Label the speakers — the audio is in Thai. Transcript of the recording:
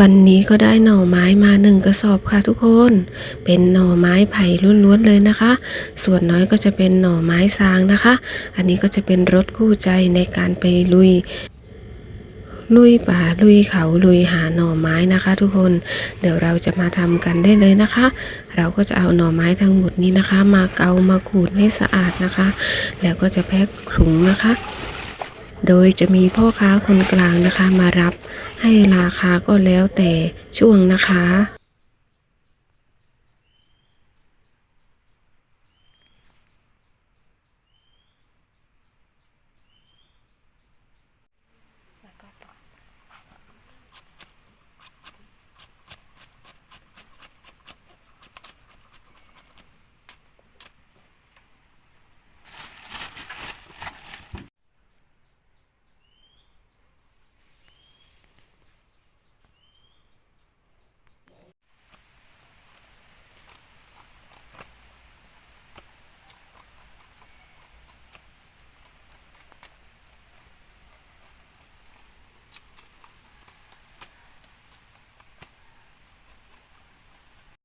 Speaker 1: วันนี้ก็ได้หน่อไม้มาหนึ่งกระสอบค่ะทุกคน เป็นหน่อไม้ไผ่ล้วนๆเลยนะคะ ส่วนน้อยก็จะเป็นหน่อไม้ซางนะคะ อันนี้ก็จะเป็นรถคู่ใจในการไปลุย ลุยป่าลุยเขาลุยหาหน่อไม้นะคะ ทุกคน เดี๋ยวเราจะมาทำกันได้เลยนะคะ เราก็จะเอาหน่อไม้ทั้งหมดนี้นะคะ มาเกามาขูดให้สะอาดนะคะ แล้วก็จะแพ็คถุงนะคะ โดยจะมีพ่อค้าคนกลางนะคะมารับให้ราคาก็แล้วแต่ช่วงนะคะ